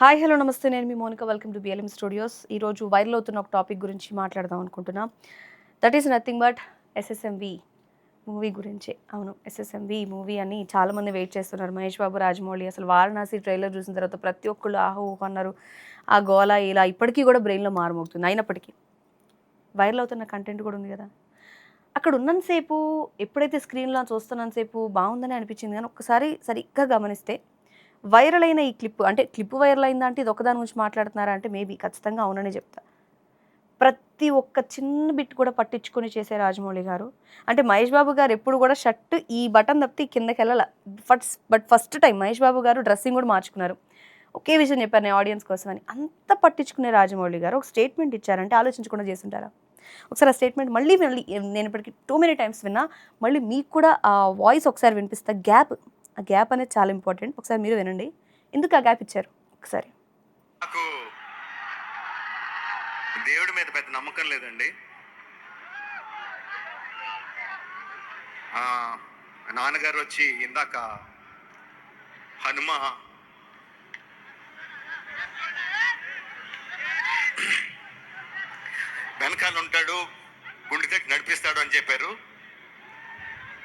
Hi hello నమస్తే. నేను మీ Monika. Welcome to BLM studios ఈరోజు వైరల్ అవుతున్న ఒక టాపిక్ గురించి మాట్లాడదాం అనుకుంటున్నా. That is nothing but SSMV movie గురించే. అవును ఎస్ఎస్ఎంవి మూవీ అని చాలామంది వెయిట్ చేస్తున్నారు. మహేష్ బాబు రాజమౌళి అసలు వారణాసి ట్రైలర్ చూసిన తర్వాత ప్రతి ఒక్కళ్ళు ఆహో అన్నారు. ఆ గోల ఇలా ఇప్పటికీ కూడా బ్రెయిన్లో మారుమోగుతుంది. అయినప్పటికీ. వైరల్ అవుతున్న కంటెంట్ కూడా ఉంది కదా. అక్కడ ఉన్నంతసేపు ఎప్పుడైతే స్క్రీన్లో చూస్తున్నంతసేపు బాగుందని అనిపించింది కానీ ఒక్కసారి సరిగ్గా గమనిస్తే వైరల్ అయిన ఈ క్లిప్ అంటే క్లిప్ వైరల్ అయిందా అంటే ఇది ఒకదాని గురించి మాట్లాడుతున్నారా అంటే మేబీ ఖచ్చితంగా అవునని చెప్తా. ప్రతి ఒక్క చిన్న బిట్ కూడా పట్టించుకొని చేసే రాజమౌళి గారు. అంటే మహేష్ బాబు గారు ఎప్పుడు కూడా షర్ట్ ఈ బటన్ తప్పితే కిందకి వెళ్ళాల. First but first time Mahesh Babu garu dressing కూడా మార్చుకున్నారు. ఒకే విషయం చెప్పారు నేను ఆడియన్స్ కోసం అని అంత పట్టించుకునే రాజమౌళి గారు ఒక స్టేట్మెంట్ ఇచ్చారంటే ఆలోచించకుండా చేస్తుంటారా? ఒకసారి ఆ స్టేట్మెంట్ మళ్ళీ మళ్ళీ నేను ఇప్పటికి టూ మెనీ టైమ్స్ విన్నా మళ్ళీ మీకు కూడా ఆ వాయిస్ ఒకసారి వినిపిస్తా. గ్యాప్ ఆ గ్యాప్ అనేది చాలా ఇంపార్టెంట్. ఒకసారి మీరు వినండి. ఎందుకు ఆ గ్యాప్ ఇచ్చారు? ఒకసారి. నాకు దేవుడి మీద పెద్ద నమ్మకం లేదండి. నాన్నగారు వచ్చి ఇందాక హనుమ వెనకాల ఉంటాడు గుండెకి నడిపిస్తాడు అని చెప్పారు.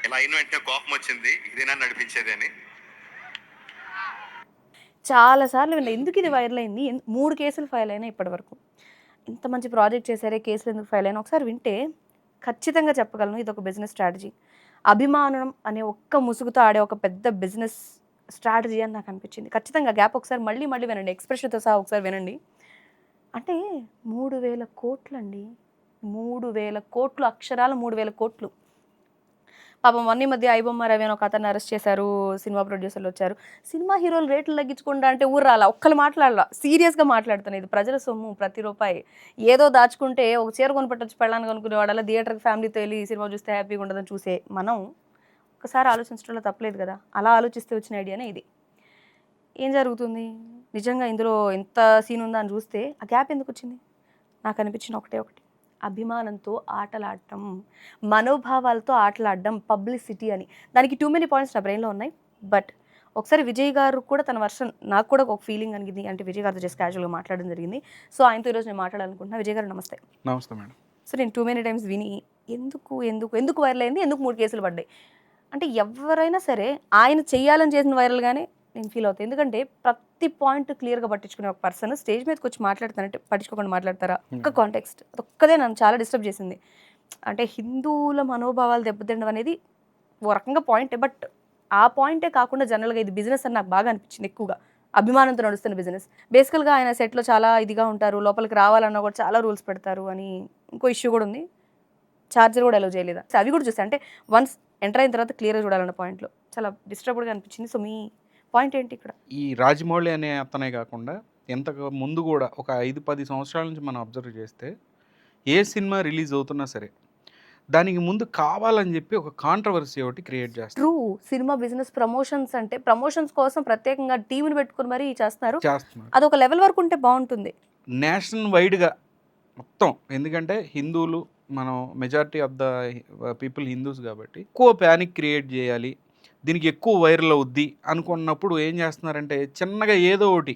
ఇలా అయిన వెంటనే కోపం వచ్చింది ఇదేనా నడిపించేది అని. చాలా సార్లు విన్నా ఎందుకు ఇది వైరల్ అయింది? మూడు కేసులు ఫైల్ అయినాయి ఇప్పటివరకు. ఇంత మంచి ప్రాజెక్ట్ చేశారే కేసులు ఎందుకు ఫైల్ అయినా ఒకసారి వింటే ఖచ్చితంగా చెప్పగలను ఇది ఒక బిజినెస్ స్ట్రాటజీ అభిమానం అనే ఒక్క ముసుగుతో ఆడే ఒక పెద్ద బిజినెస్ స్ట్రాటజీ అని నాకు అనిపించింది. ఖచ్చితంగా గ్యాప్ ఒకసారి మళ్ళీ మళ్ళీ వినండి ఎక్స్ప్రెషన్తో సహా ఒకసారి వినండి. అంటే మూడు వేల కోట్లు అండి మూడు వేల కోట్లు అక్షరాల మూడు వేల కోట్లు. పాపం అన్ని మధ్య ఐబొమ్మ రవి అని ఒక అతను అరెస్ట్ చేశారు సినిమా ప్రొడ్యూసర్లు వచ్చారు. సినిమా హీరోలు రేట్లు తగ్గించుకుంటా అంటే ఊరు రాలా ఒక్కరు మాట్లాడాల సీరియస్గా మాట్లాడుతాను ఇది ప్రజల సొమ్ము ప్రతి రూపాయి. ఏదో దాచుకుంటే ఒక చీర కొనిపెట్టచ్చు పెళ్ళాన్ని కొనుక్కునే వాడాల థియేటర్కి ఫ్యామిలీతో వెళ్ళి సినిమా చూస్తే హ్యాపీగా ఉండదని చూసే మనం ఒకసారి ఆలోచించడంలో తప్పలేదు కదా. అలా ఆలోచిస్తే వచ్చిన ఐడియానే ఇది. ఏం జరుగుతుంది? నిజంగా ఇందులో ఎంత సీన్ ఉందా అని చూస్తే ఆ గ్యాప్ ఎందుకు వచ్చింది? నాకు అనిపించిన ఒకటే ఒకటి. అభిమానంతో ఆటలాడటం మనోభావాలతో ఆటలాడడం పబ్లిసిటీ అని. దానికి టూ మెనీ పాయింట్స్ నా బ్రెయిన్లో ఉన్నాయి. బట్ ఒకసారి విజయ్ గారు కూడా తన వర్షన్ నాకు కూడా ఒక ఫీలింగ్ అనిగింది. అంటే విజయ్ గారితో జస్ట్ క్యాజువల్గా మాట్లాడడం జరిగింది. సో ఆయనతో ఈరోజు నేను మాట్లాడాలనుకుంటున్నా. విజయ్ గారు నమస్తే. నమస్తే మేడం. సో నేను టూ మెనీ టైమ్స్ విని ఎందుకు ఎందుకు ఎందుకు వైరల్ అయింది? ఎందుకు మూడు కేసులు పడ్డాయి? అంటే ఎవరైనా సరే ఆయన చెయ్యాలని చేసిన వైరల్గానే నేను ఫీల్ అవుతాను ఎందుకంటే ప్రతి పాయింట్ క్లియర్గా పట్టించుకునే ఒక పర్సన్ స్టేజ్ మీదకి వచ్చి మాట్లాడతానంటే పట్టించుకోకుండా మాట్లాడతారా? ఒక్క కాంటెక్స్ట్ ఒక్కదే నన్ను చాలా డిస్టర్బ్ చేసింది. అంటే హిందువుల మనోభావాలు దెబ్బతినడం అనేది ఓ రకంగా పాయింటే బట్ ఆ పాయింటే కాకుండా జనరల్గా ఇది బిజినెస్ అని నాకు బాగా అనిపించింది ఎక్కువగా. అభిమానంతో నడుస్తున్న బిజినెస్ బేసికల్గా ఆయన సెట్లో చాలా ఇదిగా ఉంటారు. లోపలికి రావాలన్నా కూడా చాలా రూల్స్ పెడతారు అని ఇంకో ఇష్యూ కూడా ఉంది. ఛార్జర్ కూడా అలో చేయలేదా. అవి కూడా చూసాను అంటే వన్స్ ఎంటర్ అయిన తర్వాత క్లియర్గా చూడాలన్న పాయింట్లో చాలా డిస్టర్బ్డ్గా అనిపించింది. సో మీ పాయింట్ ఏంటి ఇక్కడ? ఈ రాజమౌళి అనే అతనే కాకుండా ఎంతకు ముందు కూడా ఒక ఐదు పది సంవత్సరాల నుంచి మనం అబ్జర్వ్ చేస్తే ఏ సినిమా రిలీజ్ అవుతున్నా సరే దానికి ముందు కావాలని చెప్పి ఒక కాంట్రవర్సీ ఒకటి క్రియేట్ చేస్తారు. ట్రూ. సినిమా బిజినెస్ ప్రమోషన్స్ అంటే ప్రమోషన్స్ కోసం ప్రత్యేకంగా టీంని పెట్టుకుని మరీ చేస్తున్నారు. చేస్తున్నారు. అది ఒక లెవెల్ వరకు ఉంటే బాగుంటుంది. నేషనల్ వైడ్గా మొత్తం ఎందుకంటే హిందువులు మనం majority of the people Hindus కాబట్టి ఎక్కువ ప్యానిక్ క్రియేట్ చేయాలి దీనికి ఎక్కువ వైరల్ అవుద్ది అనుకున్నప్పుడు ఏం చేస్తున్నారంటే చిన్నగా ఏదో ఒకటి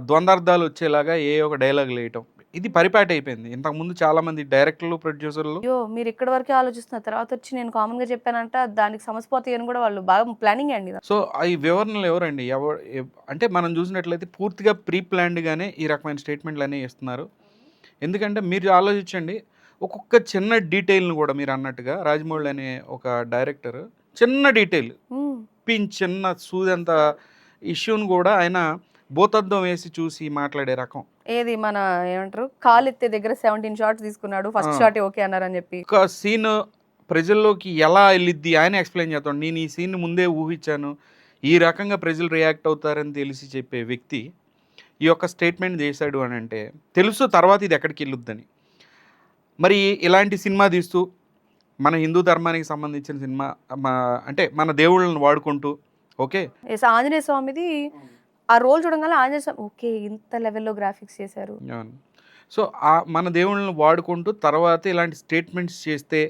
ద్వందార్థాలు వచ్చేలాగా ఏ ఒక డైలాగ్ వేయటం. ఇది పరిపాటి అయిపోయింది. ఇంతకుముందు చాలామంది డైరెక్టర్లు ప్రొడ్యూసర్లు అయ్యో మీరు ఇక్కడ వరకే ఆలోచిస్తున్న తర్వాత వచ్చి నేను కామన్గా చెప్పానంట దానికి సమస్పోతాయి అని కూడా వాళ్ళు బాగా ప్లానింగ్ అండి. సో ఈ వివరణలు ఎవరండి? ఎవరు ఎవ్- అంటే మనం చూసినట్లయితే పూర్తిగా ప్రీ ప్లాన్డ్గానే ఈ రకమైన స్టేట్మెంట్లు అనేవి ఇస్తున్నారు ఎందుకంటే మీరు ఆలోచించండి ఒక్కొక్క చిన్న డీటెయిల్ని కూడా మీరు అన్నట్టుగా రాజమౌళి అనే ఒక డైరెక్టర్ చిన్న డీటెయిల్. పిన్ చిన్న సూదంత ఇష్యూని కూడా ఆయన భూతద్దం వేసి చూసి మాట్లాడే రకం. ఏది మన ఏమంటారు? కాల్ ఎత్తే దగ్గర సెవెంటీన్ షార్ట్స్ తీసుకున్నాడు. ఫస్ట్. షాట్ ఓకే అన్నారని చెప్పి. ఒక సీన్ ప్రజల్లోకి ఎలా వెళ్ళిద్ది? ఆయన ఎక్స్ప్లెయిన్ చేస్తాడు. నేను ఈ సీన్ ముందే ఊహించాను. ఈ రకంగా ప్రజలు రియాక్ట్ అవుతారని తెలిసి చెప్పే వ్యక్తి ఈ యొక్క స్టేట్మెంట్ చేశాడు అని అంటే తెలుసు తర్వాత ఇది ఎక్కడికి వెళ్ళొద్దని. మరి ఇలాంటి సినిమా తీస్తూ మన హిందూ ధర్మానికి సంబంధించిన సినిమా అంటే మన దేవుళ్ళని వాడుకుంటూ ఓకే? ఆంజనేయ స్వామిది ఆ రోల్ చూడగానే ఆంజనేయ స్వామి ఓకే ఇంత లెవెల్లో గ్రాఫిక్స్ చేశారు. సో ఆ మన దేవుళ్ళని వాడుకుంటూ తర్వాత ఇలాంటి స్టేట్మెంట్స్ చేస్తే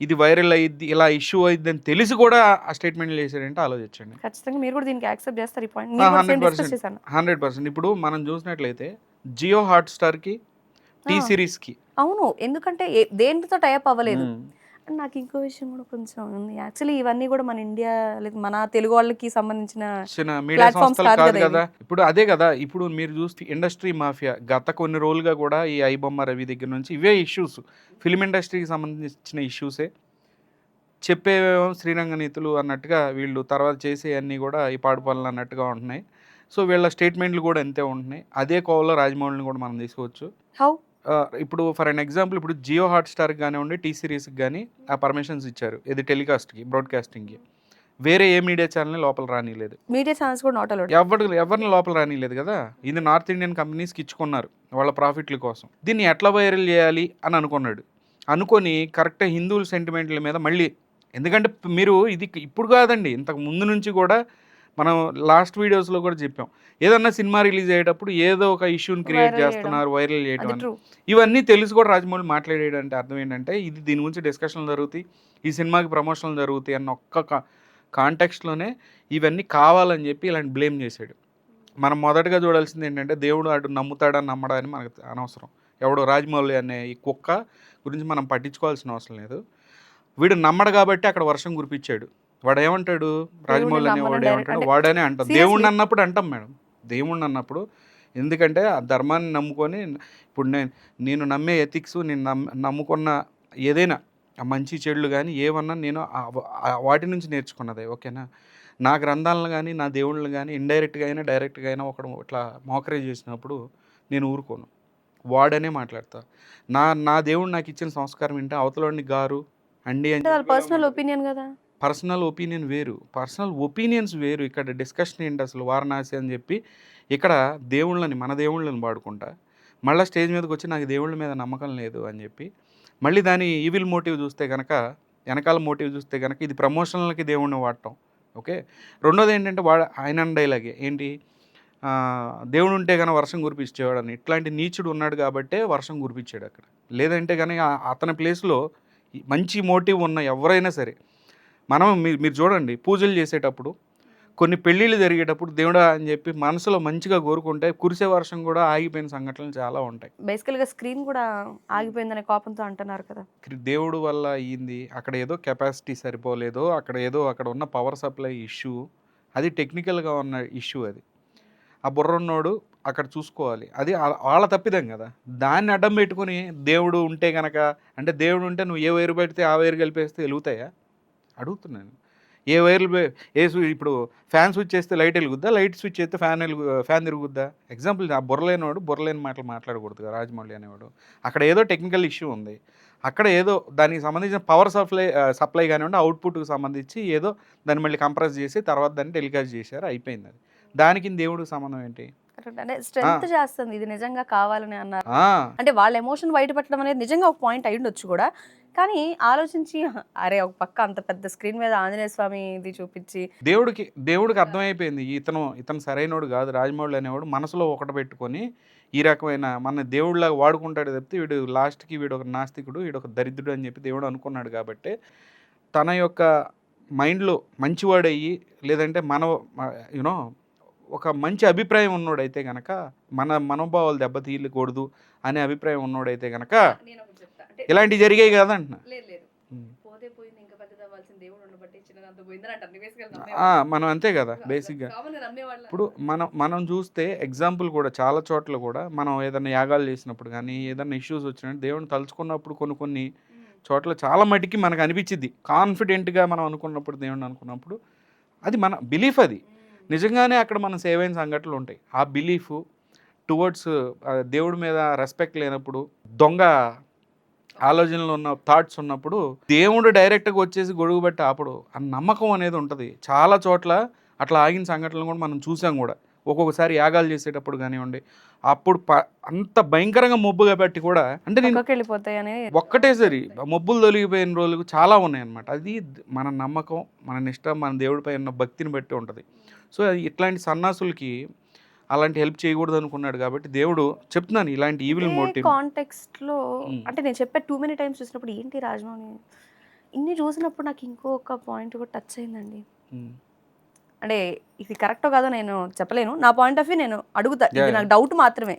ఇది వైరల్ అయ్యిద్ది ఇలా ఇష్యూ అయ్యిద్ది అని తెలిసి కూడా ఆ స్టేట్మెంట్లు చేశాడంటే ఆలోచించండి. ఖచ్చితంగా మీరు కూడా దీనికి యాక్సెప్ట్ చేస్తారు ఈ పాయింట్ ఆ, నేను 100% డిస్కస్ చేశాను. Hundred percent. ఇప్పుడు మనం చూసినట్లయితే జియో హాట్స్టార్కి టీ. సిరీస్కి. అవును ఎందుకంటే దేనితో టైప్ అవ్వలేదు. అండ్ నాకు ఇంకో విషయం కూడా కొంచెం ఉంది. యాక్చువల్లీ ఇవన్నీ కూడా మన ఇండియా లేదా మన తెలుగు వాళ్ళకి సంబంధించిన కాదు కాదు ఇప్పుడు అదే కదా ఇప్పుడు మీరు చూస్తే ఇండస్ట్రీ మాఫియా గత కొన్ని రోజులుగా కూడా ఈ ఐబొమ్మ రవి దగ్గర నుంచి ఇవే ఇష్యూస్ ఫిలిం ఇండస్ట్రీకి సంబంధించిన ఇష్యూసే చెప్పేవేమో శ్రీరంగ నీతులు అన్నట్టుగా వీళ్ళు తర్వాత చేసే అన్నీ కూడా ఈ పాడు పనులు అన్నట్టుగా ఉంటున్నాయి. సో వీళ్ళ స్టేట్మెంట్లు కూడా అంతే ఉంటున్నాయి. అదే కోవలో రాజమౌళిని కూడా మనం తీసుకోవచ్చు. హౌ ఇప్పుడు ఫర్ అన్ ఎగ్జాంపుల్ ఇప్పుడు జియో హాట్స్టార్కి కానివ్వండి టీ సిరీస్కి కానీ ఆ పర్మిషన్స్ ఇచ్చారు. ఇది టెలికాస్ట్కి బ్రాడ్కాస్టింగ్కి వేరే ఏ మీడియా ఛానల్ని లోపల రానిలేదు. మీడియా ఛానల్స్ కూడా నాట్ అలౌడ్ ఎవరు ఎవరిని లోపల రానిలేదు కదా? ఇది నార్త్ ఇండియన్ కంపెనీస్కి ఇచ్చుకున్నారు వాళ్ళ ప్రాఫిట్ల కోసం. దీన్ని ఎట్లా వైరల్ చేయాలి అని అనుకున్నాడు. అనుకొని కరెక్ట్గా హిందువుల సెంటిమెంట్ల మీద మళ్ళీ ఎందుకంటే మీరు ఇది ఇప్పుడు కాదండి ఇంతకు ముందు నుంచి కూడా మనం లాస్ట్ వీడియోస్లో కూడా చెప్పాం. ఏదన్నా సినిమా రిలీజ్ అయ్యేటప్పుడు ఏదో ఒక ఇష్యూని క్రియేట్. చేస్తున్నారు వైరల్ చేయడం ఇవన్నీ తెలిసి కూడా రాజమౌళి మాట్లాడేటంటే అర్థం ఏంటంటే ఇది దీని గురించి డిస్కషన్లు జరుగుతాయి ఈ సినిమాకి ప్రమోషన్లు జరుగుతాయి అన్న ఒక్క కాంటెక్స్ట్లోనే ఇవన్నీ కావాలని చెప్పి ఇలాంటి బ్లేమ్ చేశాడు. మనం మొదటగా చూడాల్సింది ఏంటంటే దేవుడు అటు నమ్ముతాడా నమ్మడా అని మనకు అనవసరం. ఎవడో రాజమౌళి అనే ఈ కుక్క గురించి మనం పట్టించుకోవాల్సిన అవసరం లేదు. వీడు నమ్మడు కాబట్టి అక్కడ వర్షం కురిపించాడు. వాడు ఏమంటాడు రాజమౌళి అనే నమ్మను వాడు direct- ఏమంటాడు వాడనే అంటాం. దేవుణ్ణి అన్నప్పుడు అంటాం మేడం. దేవుణ్ణి అన్నప్పుడు. ఎందుకంటే ఆ ధర్మాన్ని నమ్ముకొని ఇప్పుడు నేను నేను నమ్మే ఎథిక్స్ నేను నమ్మ నమ్ముకున్న ఏదైనా ఆ మంచి చెడులు కానీ ఏమన్నా నేను వాటి నుంచి నేర్చుకున్నదే ఓకేనా? నా గ్రంథాలను కానీ నా దేవుళ్ళని కానీ ఇండైరెక్ట్గా అయినా డైరెక్ట్గా అయినా ఒకడు ఇట్లా మోకరేజ్ చేసినప్పుడు నేను ఊరుకోను. వాడనే మాట్లాడతా. నా నా దేవుడు నాకు ఇచ్చిన సంస్కారం ఏంటంటే అవతలని గారు అండి పర్సనల్ ఒపీనియన్ కదా? పర్సనల్ ఒపీనియన్ వేరు. పర్సనల్ ఒపీనియన్స్ వేరు. ఇక్కడ డిస్కషన్ ఏంటి అసలు? వారణాసి అని చెప్పి ఇక్కడ దేవుళ్ళని మన దేవుళ్ళని పాడుకుంటా మళ్ళీ స్టేజ్ మీదకి వచ్చి నాకు దేవుళ్ళ మీద నమ్మకం లేదు అని చెప్పి. మళ్ళీ దాని ఈవిల్ మోటివ్ చూస్తే కనుక వెనకాల మోటివ్ చూస్తే కనుక ఇది ప్రమోషన్లకి దేవుణ్ణి వాడటం. ఓకే? రెండోది ఏంటంటే వాడు ఆయన డైలాగే ఏంటి? దేవుడు ఉంటే కనుక వర్షం కురిపించేవాడు అని. ఇట్లాంటి నీచుడు ఉన్నాడు కాబట్టే వర్షం కురిపించాడు అక్కడ. లేదంటే కానీ అతని ప్లేస్లో మంచి మోటివ్ ఉన్న ఎవరైనా సరే మనం మీరు మీరు చూడండి పూజలు చేసేటప్పుడు కొన్ని పెళ్ళిళ్ళు జరిగేటప్పుడు దేవుడా అని చెప్పి మనసులో మంచిగా కోరుకుంటే కురిసే వర్షం కూడా ఆగిపోయిన సంఘటనలు చాలా ఉంటాయి. బేసికల్గా స్క్రీన్ కూడా ఆగిపోయిందనే కోపంతో అంటున్నారు కదా. దేవుడు వల్ల అయ్యింది అక్కడ ఏదో కెపాసిటీ సరిపోలేదో అక్కడ ఏదో అక్కడ ఉన్న పవర్ సప్లై ఇష్యూ అది టెక్నికల్గా ఉన్న ఇష్యూ అది. ఆ బుర్రన్నోడు అక్కడ చూసుకోవాలి. అది వాళ్ళ తప్పిదం కదా. దాన్ని అడ్డం పెట్టుకొని దేవుడు ఉంటే గనక అంటే దేవుడు ఉంటే నువ్వు ఏ వైరు పెడితే ఆ వైరు కలిపేస్తే వెలుగుతాయా? అడుగుతున్నాను ఏ వైర్లు ఏ స్విచ్ ఇప్పుడు ఫ్యాన్ స్విచ్ చేస్తే లైట్ వెలుగుద్దా? లైట్ స్విచ్ చేస్తే ఫ్యాన్ వెలుగు ఫ్యాన్ తిరుగుద్దా? ఎగ్జాంపుల్ ఆ బుర్రలేనివాడు బుర్రలేని మాటలు మాట్లాడకూడదు కదా రాజమౌళి అనేవాడు. అక్కడ ఏదో టెక్నికల్ ఇష్యూ ఉంది. అక్కడ ఏదో దానికి సంబంధించిన పవర్ సప్లై సప్లై కానివ్వండి అవుట్పుట్కి సంబంధించి ఏదో దాన్ని మళ్ళీ కంప్రెస్ చేసి తర్వాత దాన్ని టెలికాస్ట్ చేశారు అయిపోయింది అది. దానికి దేవుడికి సంబంధం ఏంటి? స్ట్రెంత్ చేస్తుంది. ఇది నిజంగా కావాలని అన్నారు. అంటే వాళ్ళ ఎమోషన్ బయట పెట్టడం అనేది నిజంగా ఒక పాయింట్ అయి ఉండొచ్చు కూడా. కానీ ఆలోచించి అరే ఒక పక్క అంత పెద్ద స్క్రీన్ మీద ఆంజనేయ స్వామి ఇది చూపించి దేవుడికి దేవుడికి అర్థమైపోయింది ఇతను ఇతను సరైనోడు కాదు రాజమౌళి అనేవాడు మనసులో ఒకటి పెట్టుకొని ఈ రకమైన మన దేవుడిలాగా వాడుకుంటాడు తప్పితే వీడు లాస్ట్కి వీడు ఒక నాస్తికుడు వీడు ఒక దరిద్రుడు అని చెప్పి దేవుడు అనుకున్నాడు కాబట్టి తన యొక్క మైండ్లో మంచివాడయ్యి లేదంటే మన యూనో ఒక మంచి అభిప్రాయం ఉన్నోడైతే గనక మన మనోభావాలు దెబ్బతీయకూడదు అనే అభిప్రాయం ఉన్నోడైతే గనక ఇలాంటివి జరిగాయి కదా అంటున్నా మనం అంతే కదా బేసిక్గా ఇప్పుడు మనం మనం చూస్తే ఎగ్జాంపుల్ కూడా చాలా చోట్ల కూడా మనం ఏదైనా యాగాలు చేసినప్పుడు కానీ ఏదైనా ఇష్యూస్ వచ్చినట్టు దేవుని తలుచుకున్నప్పుడు కొన్ని కొన్ని చోట్ల చాలా మటుకి మనకు అనిపించింది కాన్ఫిడెంట్గా మనం అనుకున్నప్పుడు దేవుడిని అనుకున్నప్పుడు అది మన బిలీఫ్ అది. నిజంగానే అక్కడ మనం సేవ్ అయిన సంఘటనలు ఉంటాయి. ఆ బిలీఫ్ టువర్డ్స్ దేవుడి మీద రెస్పెక్ట్ లేనప్పుడు దొంగ ఆలోచనలు ఉన్న థాట్స్ ఉన్నప్పుడు దేవుడు డైరెక్ట్గా వచ్చేసి గొడుగు పెట్టి ఆపడు. ఆ నమ్మకం అనేది ఉంటుంది. చాలా చోట్ల అట్లా ఆగిన సంఘటనలు కూడా మనం చూసాం కూడా. ఒక్కొక్కసారి యాగాలు చేసేటప్పుడు కానివ్వండి అప్పుడు ప అంత భయంకరంగా మొబ్బుగా పెట్టి కూడా అంటే నేను ఒక్కటేసరి మొబ్బులు తొలగిపోయిన రోజులు చాలా ఉన్నాయన్నమాట. అది మన నమ్మకం మన నిష్ట మన దేవుడిపై ఉన్న భక్తిని బట్టి ఉంటుంది. సో అది ఇట్లాంటి సన్నాసులకి అలాంటి హెల్ప్ చేయకూడదు అనుకున్నాడు కాబట్టి దేవుడు చెప్తున్నాను ఇలాంటి ఈవిల్ మోటివ్ కాంటెక్స్ట్లో. అంటే నేను చెప్పే టూ మెనీ టైమ్స్ చూసినప్పుడు ఏంటి రాజమౌళి ఇన్ని చూసినప్పుడు నాకు ఇంకొక పాయింట్ కూడా టచ్ అయిందండి. అంటే ఇది కరెక్టో కాదో నేను చెప్పలేను నా పాయింట్ ఆఫ్ వ్యూ నేను అడుగుతా ఇది. నాకు డౌట్ మాత్రమే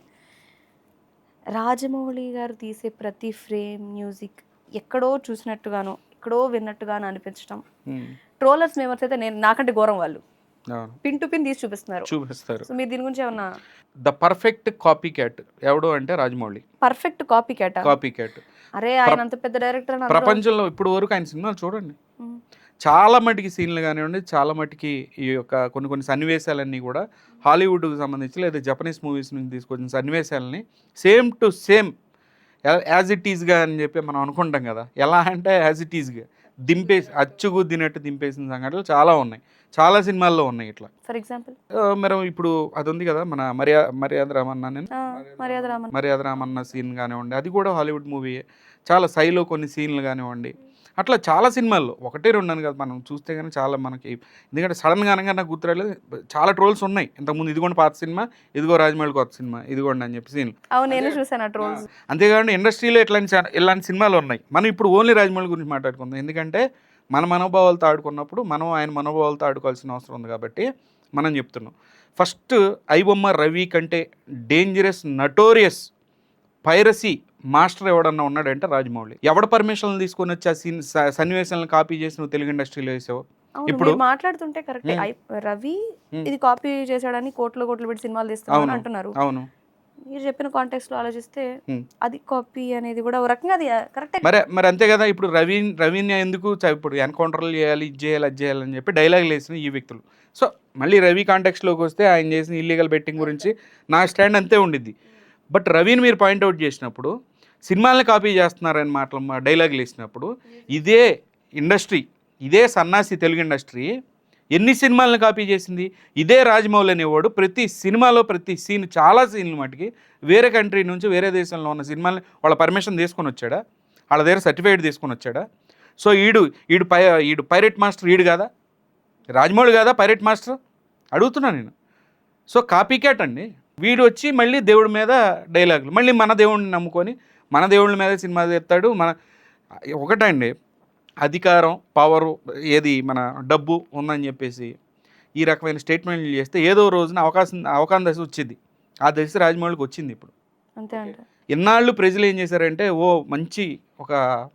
రాజమౌళి గారు తీసే ప్రతి ఫ్రేమ్ మ్యూజిక్ ఎక్కడో చూసినట్టుగానో ఎక్కడో విన్నట్టుగానో అనిపించడం. ట్రోలర్స్ మెంబర్స్ అయితే నేను నాకంటే ఘోరం వాళ్ళు పిన్ టు పిన్ తీసి చూపిస్తున్నారు. చూపిస్తారు. సో మీరు దీని గురించి ఏమన్నా ద పర్ఫెక్ట్ కాపీ క్యాట్ ఎవడు అంటే Rajamouli. Perfect copycat copycat అరే ఆయన అంత పెద్ద డైరెక్టర్ ప్రపంచంలో ఇప్పుడు వరకు ఆయన సినిమాలు చూడండి. చాలా మటుకి సీన్లు కానివ్వండి చాలా మటుకి ఈ యొక్క కొన్ని కొన్ని సన్నివేశాలన్నీ కూడా హాలీవుడ్కి సంబంధించి లేదా జపనీస్ మూవీస్ నుంచి తీసుకొచ్చిన సన్నివేశాలని same to same as it ఈజ్గా అని చెప్పి మనం అనుకుంటాం కదా. ఎలా అంటే యాజ్ ఇట్ ఈజ్గా దింపేసి అచ్చుగుద్దినట్టు దింపేసిన సంఘటనలు చాలా ఉన్నాయి. చాలా సినిమాల్లో ఉన్నాయి ఇట్లా. For example? మరి ఇప్పుడు అది ఉంది కదా మన మర్యా మర్యాద రామన్న నేను మర్యాద రామన్ మర్యాద రామన్న సీన్ కానివ్వండి అది కూడా హాలీవుడ్ మూవీ. చాలా సైలో కొన్ని సీన్లు కానివ్వండి. అట్లా చాలా సినిమాల్లో ఒకటే రెండు అని కదా మనం చూస్తే కానీ చాలా మనకి ఎందుకంటే సడన్గా అనగా నాకు గుర్తురాలేదు చాలా ట్రోల్స్ ఉన్నాయి. ఇంతకుముందు ఇదిగోండి పాత సినిమా ఇదిగో రాజమౌళి కొత్త సినిమా ఇదిగోండి అని చెప్పి అవును నేను చూసాను ట్రోల్స్. అంతేకాకుండా ఇండస్ట్రీలో ఇట్లాంటి ఇలాంటి సినిమాలు ఉన్నాయి. మనం ఇప్పుడు ఓన్లీ రాజమౌళి గురించి మాట్లాడుకుందాం. ఎందుకంటే మన మనోభావాలతో ఆడుకున్నప్పుడు మనం ఆయన మనోభావాలతో ఆడుకోవాల్సిన అవసరం ఉంది కాబట్టి మనం చెప్తున్నాం ఫస్ట్ ఐబొమ్మ రవి కంటే డేంజరస్ నటోరియస్ పైరసీ మాస్టర్ ఎవడన్నా ఉన్నాడంటే రాజమౌళి ఎవడ పర్మిషన్లు తీసుకొని వచ్చి ఆ సీన్ సన్నివేశాలను కాపీ చేసి నువ్వు తెలుగు ఇండస్ట్రీలో వేసావు ఇప్పుడు- మాట్లాడుతుంటే కరెక్ట్. రవి. ఇది కాపీ చేశాడని కోట్లు కోట్లు పెట్టి సినిమాలు అవును. అంటున్నారు అవును మీరు చెప్పిన కాంటెక్స్ట్లో ఆలోచిస్తే. అది కాపీ అనేది కూడా ఒక రకంగా అది కరెక్ట్ మరి మరి అంతే కదా ఇప్పుడు రవి రవిని ఎందుకు ఇప్పుడు ఎన్కౌంటర్లు చేయాలి ఇది చేయాలి అది చేయాలని చెప్పి డైలాగులు వేసిన ఈ వ్యక్తులు. సో మళ్ళీ రవి కాంటెక్స్లోకి వస్తే ఆయన చేసిన ఇల్లీగల్ బెట్టింగ్ గురించి నా స్టాండ్ అంతే ఉండిద్ది. బట్ రవిని మీరు పాయింట్అవుట్ చేసినప్పుడు సినిమాలని కాపీ చేస్తున్నారని మాటలు మా డైలాగులు వేసినప్పుడు ఇదే ఇండస్ట్రీ ఇదే సన్నాసి తెలుగు ఇండస్ట్రీ ఎన్ని సినిమాలను కాపీ చేసింది? ఇదే రాజమౌళి అనేవాడు ప్రతి సినిమాలో ప్రతి సీన్ చాలా సీన్లు మటుకి వేరే కంట్రీ నుంచి వేరే దేశంలో ఉన్న సినిమాలని వాళ్ళ పర్మిషన్ తీసుకొని వచ్చాడా? వాళ్ళ దగ్గర సర్టిఫికేట్ తీసుకొని వచ్చాడా? సో ఈడు ఈడు పై ఈడు పైరెట్ మాస్టర్ ఈడు కాదా? రాజమౌళి కాదా పైరెట్ మాస్టర్? అడుగుతున్నా నేను. సో కాపీ క్యాట్ అండి. వీడు వచ్చి మళ్ళీ దేవుడి మీద డైలాగులు మళ్ళీ మన దేవుడిని నమ్ముకొని మన దేవుళ్ళ మీద సినిమా తీస్తాడు మన ఒకటండి అధికారం పవరు ఏది మన డబ్బు ఉందని చెప్పేసి ఈ రకమైన స్టేట్మెంట్లు చేస్తే ఏదో రోజున అవకాశం అవకాశం దశ వచ్చింది. ఆ దశ రాజమౌళికి వచ్చింది ఇప్పుడు. ఇన్నాళ్ళు ప్రజలు ఏం చేశారంటే ఓ మంచి ఒక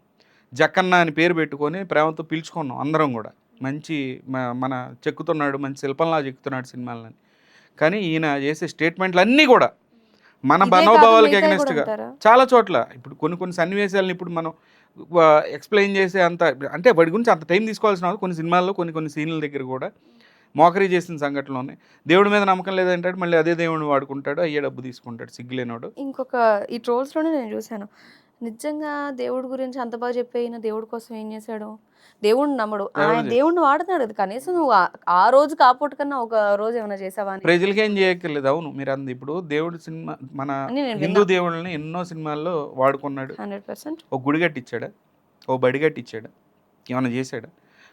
జక్కన్న అని పేరు పెట్టుకొని ప్రేమతో పిలుచుకున్నాం అందరం కూడా. మంచి మ- మన చెక్కుతున్నాడు మంచి శిల్పంలా చెక్కుతున్నాడు సినిమాలని. కానీ ఈయన చేసే స్టేట్మెంట్లు అన్నీ కూడా మన మనోభావాలకి ఎగనెస్ట్గా? చాలా చోట్ల. ఇప్పుడు కొన్ని కొన్ని సన్నివేశాలను ఇప్పుడు మనం ఎక్స్ప్లెయిన్ చేసే అంత అంటే వాడి గురించి అంత టైం తీసుకోవాల్సిన అవసరం కొన్ని సినిమాల్లో కొన్ని కొన్ని సీన్ల దగ్గర కూడా మోకరీ చేసిన సంఘటనలోనే దేవుడి మీద నమ్మకం లేదంటాడు మళ్ళీ అదే దేవుడిని వాడుకుంటాడు అయ్యే డబ్బు తీసుకుంటాడు సిగ్గులేనోడు. ఇంకొక ఈ ట్రోల్స్లోనే నేను చూశాను. నిజంగా దేవుడి గురించి అంత బాగా చెప్పేయిన దేవుడి కోసం ఏం చేశాడు? దేవుడిని నమ్మడు. ఆయన దేవుడిని వాడుతున్నాడు కదా. కనీసం నువ్వు ఆ- ఆ రోజు కాపోటు కన్నా ఒక రోజు ఏమైనా చేసావా అని? ప్రజలకి ఏం చేయక్కర్లేదు. అవును మీరు అంది ఇప్పుడు దేవుడి సినిమా మన అని నేను హిందూ దేవుళ్ళని ఎన్నో సినిమాల్లో వాడుకున్నాడు. Hundred percent. ఓ గుడి కట్టించాడా ఓ బడి కట్టించాడా ఏమైనా చేశాడా?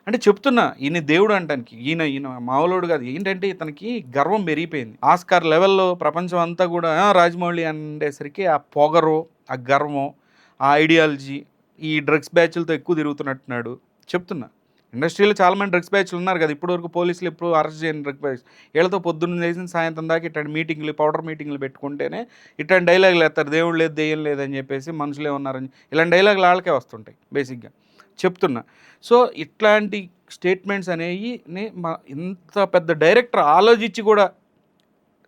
అంటే చెప్తున్నా ఈయన దేవుడు అంటానికి ఈయన ఈయన మామూలుడు కాదు. ఏంటంటే ఇతనికి గర్వం పెరిగిపోయింది. ఆస్కార్ లెవెల్లో ప్రపంచం అంతా కూడా "ఆ, రాజమౌళి అనేసరికి ఆ పొగరు ఆ గర్వం ఆ ఐడియాలజీ ఈ డ్రగ్స్ బ్యాచ్లతో ఎక్కువ తిరుగుతున్నట్టున్నాడు. చెప్తున్నా. ఇండస్ట్రీలో చాలామంది డ్రగ్స్ బ్యాచ్లు ఉన్నారు కదా ఇప్పటివరకు పోలీసులు ఎప్పుడు అరెస్ట్ చేయని డ్రగ్ బ్యాచ్. వీళ్ళతో పొద్దున్న చేసిన సాయంత్రం దాకా ఇట్లాంటి మీటింగ్లు పౌడర్ మీటింగ్లు పెట్టుకుంటేనే ఇట్లాంటి డైలాగులు వేస్తారు. దేవుడు లేదు దెయ్యం లేదని చెప్పేసి మనుషులే ఉన్నారని. ఇలాంటి డైలాగులు వాళ్ళకే వస్తుంటాయి బేసిక్గా. చెప్తున్నా. సో ఇట్లాంటి స్టేట్మెంట్స్ అనేవి మా ఇంత పెద్ద డైరెక్టర్ ఆలోచించి కూడా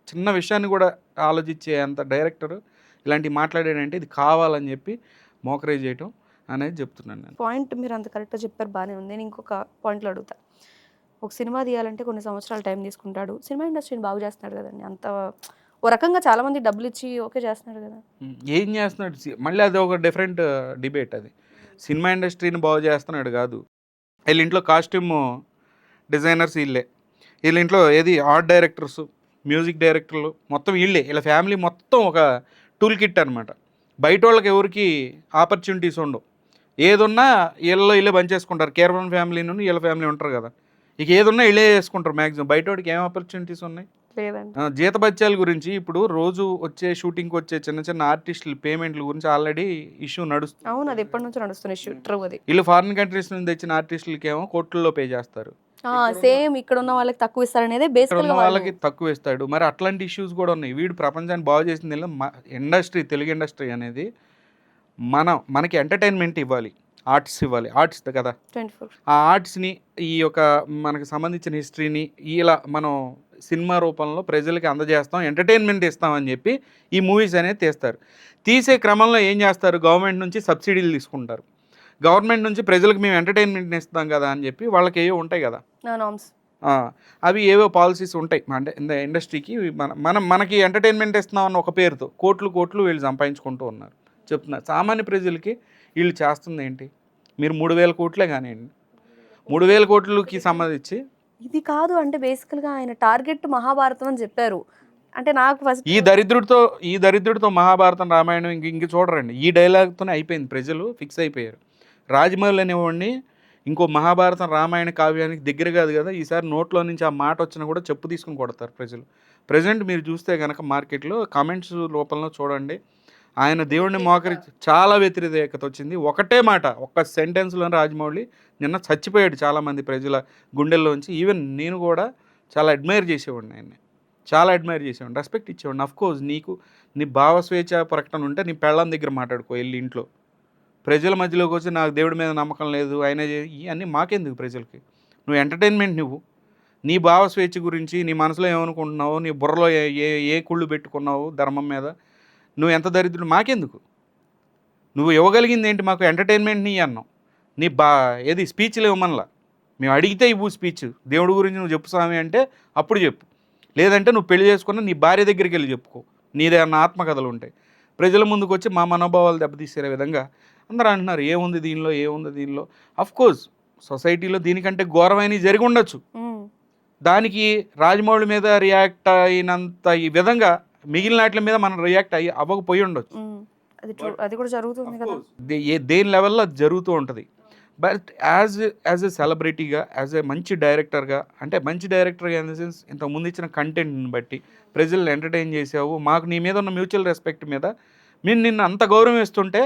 చిన్న విషయాన్ని కూడా ఆలోచించే అంత డైరెక్టర్ ఇలాంటివి మాట్లాడాడంటే ఇది కావాలని చెప్పి మోకరేజ్ చేయటం అనేది చెప్తున్నాను నేను. పాయింట్ మీరు అంత కరెక్ట్గా చెప్పారు బాగానే ఉంది. నేను ఇంకొక పాయింట్లో అడుగుతా. ఒక సినిమా తీయాలంటే కొన్ని సంవత్సరాలు టైం తీసుకుంటాడు. సినిమా ఇండస్ట్రీని బాగు చేస్తున్నాడు కదండి. అంత ఓ రకంగా చాలా మంది డబ్బులు ఇచ్చి ఓకే చేస్తున్నాడు కదా. ఏం చేస్తున్నాడు? మళ్ళీ అది ఒక డిఫరెంట్ డిబేట్ అది. సినిమా ఇండస్ట్రీని బాగు చేస్తున్నాడు కాదు. వీళ్ళ ఇంట్లో కాస్ట్యూమ్ డిజైనర్స్ వీళ్ళే. వీళ్ళ ఇంట్లో ఏది? ఆర్ట్ డైరెక్టర్స్ మ్యూజిక్ డైరెక్టర్లు మొత్తం వీళ్ళే. వీళ్ళ ఫ్యామిలీ మొత్తం ఒక టూల్ కిట్ అనమాట బయట వాళ్ళకి ఎవరికి ఆపర్చునిటీస్ ఉండవు. ఏదున్నా వీళ్ళలో వీళ్ళే పనిచేసుకుంటారు కేరళన్ ఫ్యామిలీ నుండి వీళ్ళ ఫ్యామిలీ ఉంటారు కదా. ఇక ఏదున్నా వీళ్ళే చేసుకుంటారు మ్యాక్సిమం బయట వాడికి ఏం ఆపర్చునిటీస్ ఉన్నాయి? జీతభత్యాల గురించి ఇప్పుడు రోజు వచ్చే షూటింగ్కి వచ్చే చిన్న చిన్న ఆర్టిస్టుల పేమెంట్ల గురించి ఆల్రెడీ ఇష్యూ నడుస్తుంది అవును అది ఎప్పటి నుంచో నడుస్తున్న ఇష్యూ ట్రూ అది. వీళ్ళు ఫారిన్ కంట్రీస్ నుంచి తెచ్చిన ఆర్టిస్టులకి ఏమో కోట్లలో పే చేస్తారు. సేమ్ ఇక్కడ ఉన్న వాళ్ళకి తక్కువ బేసికల్ ఉన్న గా వాళ్ళకి తక్కువ ఇస్తాడు. మరి అట్లాంటి ఇష్యూస్ కూడా ఉన్నాయి. వీడు ప్రపంచాన్ని బాగు చేసింది ఇండస్ట్రీ తెలుగు ఇండస్ట్రీ అనేది మన మనకి ఎంటర్టైన్మెంట్ ఇవ్వాలి. ఆర్ట్స్ ఇవ్వాలి. ఆర్ట్స్ కదా? ఆ ఆర్ట్స్ని ఈ యొక్క మనకు సంబంధించిన హిస్టరీని ఇలా మనం సినిమా రూపంలో ప్రజలకి అందజేస్తాం. ఎంటర్టైన్మెంట్ ఇస్తామని చెప్పి ఈ మూవీస్ అనేది తీస్తారు. తీసే క్రమంలో ఏం చేస్తారు? గవర్నమెంట్ నుంచి సబ్సిడీలు తీసుకుంటారు. గవర్నమెంట్ నుంచి ప్రజలకు మేము ఎంటర్టైన్మెంట్ ఇస్తాం కదా అని చెప్పి వాళ్ళకి ఏవో ఉంటాయి కదా. అవి ఏవో పాలసీస్ ఉంటాయి. అంటే ఇండస్ట్రీకి మన మనం మనకి ఎంటర్టైన్మెంట్ ఇస్తున్నాం అన్న ఒక పేరుతో కోట్లు కోట్లు వీళ్ళు సంపాదించుకుంటూ ఉన్నారు. చెప్తున్నారు సామాన్య ప్రజలకి వీళ్ళు చేస్తుంది ఏంటి? మీరు మూడు వేల కోట్లే కానివ్వండి. మూడు వేల కోట్లకి సంబంధించి ఇది కాదు అంటే బేసికల్గా ఆయన టార్గెట్ మహాభారతం అని చెప్పారు. అంటే నాకు ఫస్ట్ ఈ దరిద్రుడితో ఈ దరిద్రుడితో మహాభారతం రామాయణం ఇంక ఇంక చూడరండి. ఈ డైలాగ్తోనే అయిపోయింది. ప్రజలు ఫిక్స్ అయిపోయారు. రాజమౌళి అనేవాడిని ఇంకో మహాభారతం రామాయణ కావ్యానికి దగ్గర కాదు కదా ఈసారి నోట్లో నుంచి ఆ మాట వచ్చినా కూడా చెప్పు తీసుకుని కొడతారు ప్రజలు. ప్రజెంట్ మీరు చూస్తే కనుక మార్కెట్లో కామెంట్స్ రూపంలో చూడండి. ఆయన దేవుడిని మోకరి చాలా వ్యతిరేకత వచ్చింది. ఒకటే మాట ఒక్క సెంటెన్స్లో రాజమౌళి నిన్న చచ్చిపోయాడు చాలామంది ప్రజల గుండెల్లోంచి. ఈవెన్ నేను కూడా చాలా అడ్మైర్ చేసేవాడిని ఆయన్ని. చాలా అడ్మైర్ చేసేవాడిని రెస్పెక్ట్ ఇచ్చేవాడిని. అఫ్ కోర్స్ నీకు నీ భావ స్వేచ్ఛ ప్రకటన ఉంటే నీ పెళ్ళం దగ్గర మాట్లాడుకో వెళ్ళి ఇంట్లో. ప్రజల మధ్యలోకి వచ్చి నాకు దేవుడి మీద నమ్మకం లేదు ఆయన ఇవన్నీ మాకెందుకు ప్రజలకి? నువ్వు ఎంటర్టైన్మెంట్ నువ్వు. నీ భావ స్వేచ్ఛ గురించి నీ మనసులో ఏమనుకుంటున్నావు నీ బుర్రలో ఏ ఏ ఏ కుళ్ళు పెట్టుకున్నావు ధర్మం మీద నువ్వు ఎంత దరిద్రుడు మాకెందుకు? నువ్వు ఇవ్వగలిగింది ఏంటి మాకు ఎంటర్టైన్మెంట్ నీ అన్నావు. నీ బా ఏది స్పీచ్లు ఇవ్వమనలా మేము అడిగితే ఇవ్వు స్పీచ్ దేవుడి గురించి నువ్వు చెప్పు స్వామి అంటే అప్పుడు చెప్పు. లేదంటే నువ్వు పెళ్ళి చేసుకున్న నీ భార్య దగ్గరికి వెళ్ళి చెప్పుకో. నీదేమన్నా ఆత్మకథలు ఉంటాయి. ప్రజల ముందుకు వచ్చి మా మనోభావాలు దెబ్బతీసే విధంగా అందరూ అంటున్నారు ఏముంది దీనిలో? ఏముంది దీనిలో? అఫ్ కోర్స్ సొసైటీలో దీనికంటే ఘోరమైన జరిగి ఉండొచ్చు. దానికి రాజమౌళి మీద రియాక్ట్ అయినంత ఈ విధంగా మిగిలిన వాటి మీద మనం రియాక్ట్ అయ్యి అవ్వకపోయి ఉండొచ్చు. అది కూడా జరుగుతుంది కదా. దేని లెవెల్లో జరుగుతూ ఉంటుంది. బట్ యాజ్ యాజ్ ఎ సెలబ్రిటీగా యాజ్ ఎ మంచి డైరెక్టర్గా అంటే మంచి డైరెక్టర్గా ఇన్ ద సెన్స్ ఇంతకు ముందు ఇచ్చిన కంటెంట్ని బట్టి ప్రజల్ని ఎంటర్టైన్ చేసావు మాకు నీ మీద ఉన్న మ్యూచువల్ రెస్పెక్ట్ మీద మేము నిన్ను అంత గౌరవం ఇస్తుంటే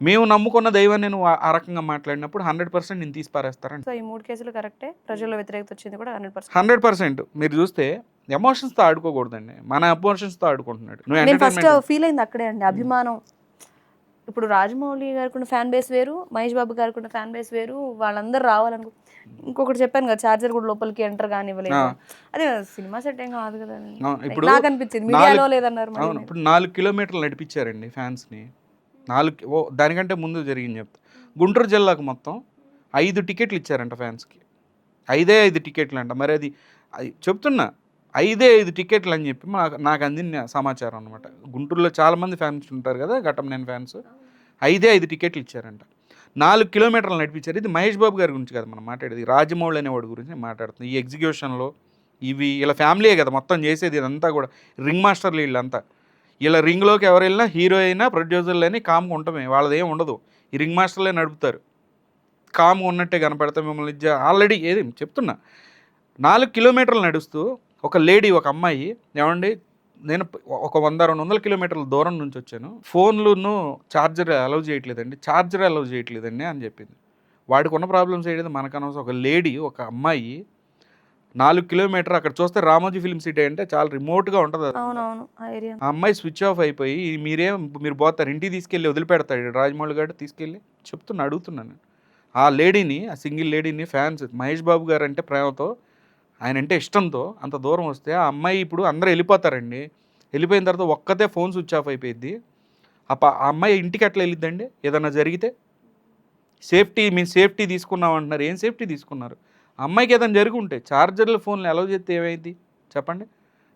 మేము నమ్ముకున్న దైవాన్ని నువ్వు ఆ- రకంగా మాట్లాడినప్పుడు హండ్రెడ్ పర్సెంట్ నేను తీసి పారేస్తారండి సో ఈ మూడు కేసులు కరెక్టే? ప్రజల్లో వ్యతిరేకత వచ్చింది కూడా హండ్రెడ్ పర్సెంట్. Hundred percent. మీరు చూస్తే ఎమోషన్స్తో ఆడుకోకూడదండి. మన ఎమోషన్స్తో ఆడుకుంటున్నాడు. నేను ఫస్ట్ ఫీల్ అయింది అక్కడే అండి అభిమానం. ఇప్పుడు రాజమౌళి గారికి ఫ్యాన్ బేస్ వేరు మహేష్ బాబు గారికి ఉన్న ఫ్యాన్ బేస్ వేరు వాళ్ళందరూ రావాలనుకో ఇంకొకటి చెప్పాను కదా చార్జర్ కూడా లోపలికి ఎంటర్ కానివ్వలేదు. అదే సినిమా సెట్ ఏం కాదు కదా ఇప్పుడు నాకు అనిపించింది మీడియాలో లేదన్నారు ఇప్పుడు నాలుగు కిలోమీటర్లు నడిపించారండి ఫ్యాన్స్ని. నాలుగు ఓ దానికంటే ముందు జరిగింది చెప్తా. గుంటూరు జిల్లాకు మొత్తం ఐదు టికెట్లు ఇచ్చారంట ఫ్యాన్స్కి. ఐదే ఐదు టికెట్లు అంట మరి అది చెప్తున్నా ఐదే ఐదు టికెట్లు అని చెప్పి నాకు నాకు అందిన సమాచారం అనమాట గుంటూరులో చాలామంది ఫ్యాన్స్ ఉంటారు కదా ఘటం నేను ఫ్యాన్స్. ఐదే ఐదు టికెట్లు ఇచ్చారంట. నాలుగు కిలోమీటర్లు నడిపించారు. ఇది మహేష్ బాబు గారి గురించి కదా మనం మాట్లాడేది. రాజమౌళి అనేవాడి గురించి నేను మాట్లాడుతున్నాను ఈ ఎగ్జిక్యూషన్లో ఇవి ఇలా ఫ్యామిలీయే కదా మొత్తం చేసేది ఇదంతా కూడా. రింగ్ మాస్టర్లు వీళ్ళంతా. ఇలా రింగ్లోకి ఎవరు వెళ్ళినా హీరో అయినా ప్రొడ్యూసర్లు అయినా కామ్గా ఉంటామే వాళ్ళది ఏం ఉండదు. ఈ రింగ్ మాస్టర్లే నడుపుతారు. కామ్గా ఉన్నట్టే కనపడతా మిమ్మల్ని ఆల్రెడీ ఏది చెప్తున్నా నాలుగు కిలోమీటర్లు నడుస్తూ ఒక లేడీ ఒక అమ్మాయి ఏమండి నేను ఒక వంద రెండు వందల కిలోమీటర్ల దూరం నుంచి వచ్చాను. ఫోన్లును ఛార్జర్ అలౌ చేయట్లేదండి. ఛార్జర్ అలౌ చేయట్లేదండి అని చెప్పింది. వాడికి ఉన్న ప్రాబ్లమ్స్ ఏంటి మనకు అనవసరం ఒక లేడీ ఒక అమ్మాయి నాలుగు కిలోమీటర్ అక్కడ చూస్తే రామోజీ ఫిల్మ్ సిటీ అంటే చాలా రిమోట్గా ఉంటుంది అది. అవునవును ఆ అమ్మాయి స్విచ్ ఆఫ్ అయిపోయి మీరే మీరు పోతారు ఇంటికి తీసుకెళ్ళి వదిలిపెడతాడు రాజమౌళి గారు తీసుకెళ్ళి చెప్తున్నా అడుగుతున్నాను ఆ లేడీని ఆ సింగిల్ లేడీని ఫ్యాన్స్ మహేష్ బాబు గారు అంటే ప్రేమతో ఆయన అంటే ఇష్టంతో అంత దూరం వస్తే ఆ అమ్మాయి ఇప్పుడు అందరూ వెళ్ళిపోతారండి. వెళ్ళిపోయిన తర్వాత ఒక్కతే ఫోన్ స్విచ్ ఆఫ్ అయిపోయింది ఆ అమ్మాయి ఇంటికి ఎట్లా వెళ్ళిద్దండి? ఏదన్నా జరిగితే? సేఫ్టీ మీ సేఫ్టీ తీసుకున్నాం అంటున్నారు. ఏం సేఫ్టీ తీసుకున్నారు? అమ్మాయికి ఏదైనా జరిగి ఉంటే చార్జర్ల ఫోన్లు అలౌ చేస్తే ఏమైంది? చెప్పండి.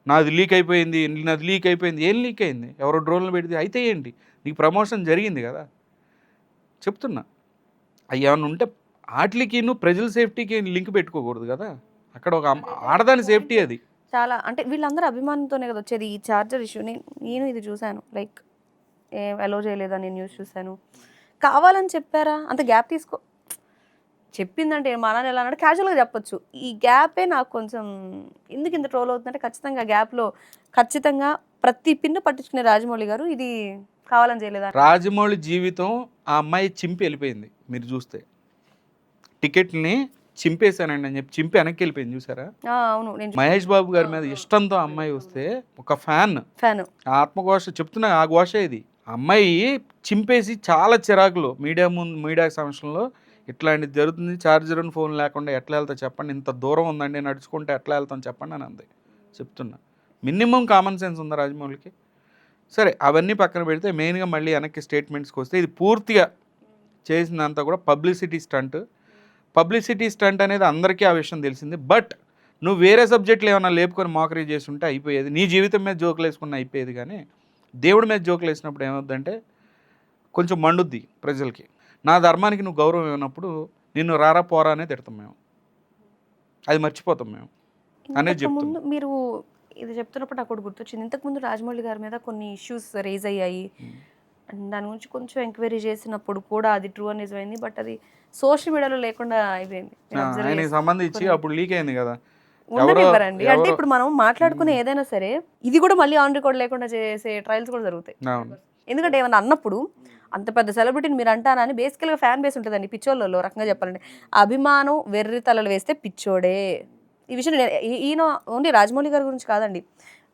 నాది లీక్ అయిపోయింది నాది లీక్ అయిపోయింది ఏం లీక్ అయింది? ఎవరో డ్రోన్లు పెడితే అయితే ఏంటి? నీకు ప్రమోషన్ జరిగింది కదా? చెప్తున్నా. అవి ఏమన్నా ఉంటే వాటికి ప్రజల సేఫ్టీకి లింక్ పెట్టుకోకూడదు కదా? అక్కడ ఒక ఆడదాని సేఫ్టీ అది. చాలా అంటే వీళ్ళందరూ అభిమానంతోనే కదా వచ్చేది ఈ చార్జర్ ఇష్యూ నేను నేను ఇది చూశాను. లైక్ ఏ అలో చేయలేదా? నేను న్యూస్ చూశాను. కావాలని చెప్పారా? అంత గ్యాప్ తీసుకో చెప్పిందంటే మా నాన్న ఎలా అన్నాడు క్యాజువల్గా చెప్పొచ్చు. ఈ గ్యాపే నాకు కొంచెం ఎందుకు ఇంత ట్రోల్ అవుతుందంటే ఖచ్చితంగా గ్యాప్లో ఖచ్చితంగా ప్రతి పిన్ను పట్టించుకునే రాజమౌళి గారు ఇది కావాలని చేయలేదా? రాజమౌళి జీవితం ఆ అమ్మాయి చింపి వెళ్ళిపోయింది మీరు చూస్తే. టికెట్ని చింపేశానండి అని చెప్పి చింపి వెనక్కి వెళ్ళిపోయింది చూసారా? అవును నేను మహేష్ బాబు గారి మీద ఇష్టంతో అమ్మాయి వస్తే ఒక ఫ్యాన్. ఫ్యాన్. ఆత్మఘోష చెప్తున్నా ఆ ఘోష ఇది. అమ్మాయి చింపేసి చాలా చిరాకులు మీడియా ముందు మీడియా సమస్యలో ఇట్లాంటిది జరుగుతుంది. ఛార్జర్ అని ఫోన్ లేకుండా ఎట్లా వెళ్తా చెప్పండి. ఇంత దూరం ఉందండి నడుచుకుంటే ఎట్లా వెళ్తాం చెప్పండి అని అంది. చెప్తున్నా. మినిమం కామన్ సెన్స్ ఉందా రాజమౌళికి? సరే అవన్నీ పక్కన పెడితే మెయిన్గా మళ్ళీ వెనక్కి స్టేట్మెంట్స్కి వస్తే ఇది పూర్తిగా చేసినంత కూడా పబ్లిసిటీ స్టంట్. పబ్లిసిటీ స్టంట్ అనేది అందరికీ ఆ విషయం తెలిసింది. బట్ నువ్వు వేరే సబ్జెక్టులు ఏమైనా లేపుకొని మోకరీ చేసి ఉంటే అయిపోయేది. నీ జీవితం మీద జోకులు వేసుకున్న అయిపోయేది కానీ దేవుడి మీద జోకులు వేసినప్పుడు ఏమవుద్దంటే కొంచెం మండుద్ది ప్రజలకి. నా ధర్మానికి నువ్వు గౌరవం ఇవ్వనప్పుడు నిన్ను రారా పోరా అనే తిడతాం మేము. అది మర్చిపోతాం మేము. అనేది. ముందు మీరు ఇది చెప్తున్నప్పుడు నాకు ఒకటి గుర్తొచ్చింది. ఇంతకుముందు రాజమౌళి గారి మీద కొన్ని ఇష్యూస్ రేజ్ అయ్యాయి. అండ్ దాని గురించి కొంచెం ఎంక్వైరీ చేసినప్పుడు కూడా అది ట్రూ అని నిజమైంది. బట్ అది సోషల్ మీడియాలో లేకుండా అయిపోయింది. సంబంధించి అప్పుడు లీక్ అయింది కదా. ఉండనివ్వరండి. అంటే ఇప్పుడు మనం మాట్లాడుకునే ఏదైనా సరే ఇది కూడా మళ్ళీ ఆన్ రికార్డ్ లేకుండా చేసే ట్రయల్స్ కూడా జరుగుతాయి. ఎందుకంటే ఏమన్నా అన్నప్పుడు అంత పెద్ద సెలబ్రిటీని మీరు అంటానని బేసికల్గా ఫ్యాన్ బేస్ ఉంటుందండి. పిచ్చోళ్ళలో రకంగా చెప్పాలంటే. అభిమానం వెర్రి తలలు వేస్తే పిచ్చోడే. ఈ విషయం ఈయన ఓన్లీ రాజమౌళి గారి గురించి కాదండి.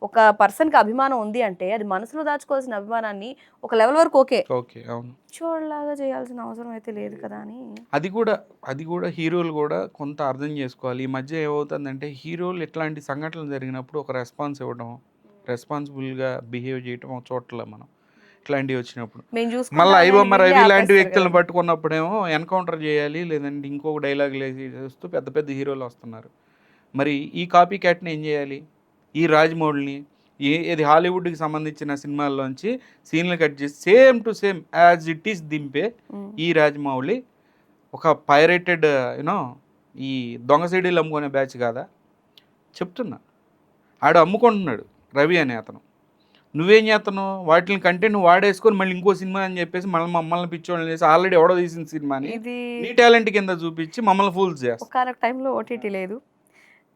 ఒక పర్సన్కి అభిమానం ఉంది అంటే అది మనసులో దాచుకోవాల్సిన అభిమానాన్ని ఒక లెవెల్ వరకు ఓకే. ఓకే అవును. పిచ్చోళ్ళలాగా చేయాల్సిన అవసరం అయితే లేదు కదా అని. అది కూడా అది కూడా హీరోలు కూడా కొంత అర్థం చేసుకోవాలి. ఈ మధ్య ఏమవుతుందంటే హీరోలు ఇట్లాంటి సంఘటనలు జరిగినప్పుడు ఒక రెస్పాన్స్ ఇవ్వడం రెస్పాన్సిబుల్గా బిహేవ్ చేయటం ఒక చోట్ల మనం. ఇట్లాంటివి వచ్చినప్పుడు. మళ్ళీ ఐబొమ్మ రవి లాంటి వ్యక్తులను. పట్టుకున్నప్పుడేమో ఎన్కౌంటర్ చేయాలి లేదంటే ఇంకొక డైలాగ్ చేస్తూ పెద్ద పెద్ద హీరోలు వస్తున్నారు. మరి ఈ కాపీ క్యాట్ని ఏం చేయాలి? ఈ రాజమౌళిని ఏ ఇది హాలీవుడ్కి సంబంధించిన సినిమాల్లోంచి సీన్లు కట్ చేసి same to same as it is దింపే. ఈ రాజమౌళి. ఒక పైరేటెడ్ యూనో ఈ దొంగ సీడీలు అమ్ముకునే బ్యాచ్ కాదా? చెప్తున్నా. ఆడు అమ్ముకుంటున్నాడు రవి అనే అతను. నువ్వేం చేస్తున్నావు? వాటిని కంటెంట్ వాడేసుకొని మళ్ళీ ఇంకో సినిమా అని చెప్పేసి మళ్ళీ మమ్మల్ని పిచ్చోళ్ళని చేసి ఆల్రెడీ ఎవడో తీసిన సినిమాని ఇది నీ టాలెంట్ కింద చూపించి మమ్మల్ని ఫూల్స్ చేస్తాం. ఒక టైంలో ఓటీటీ లేదు.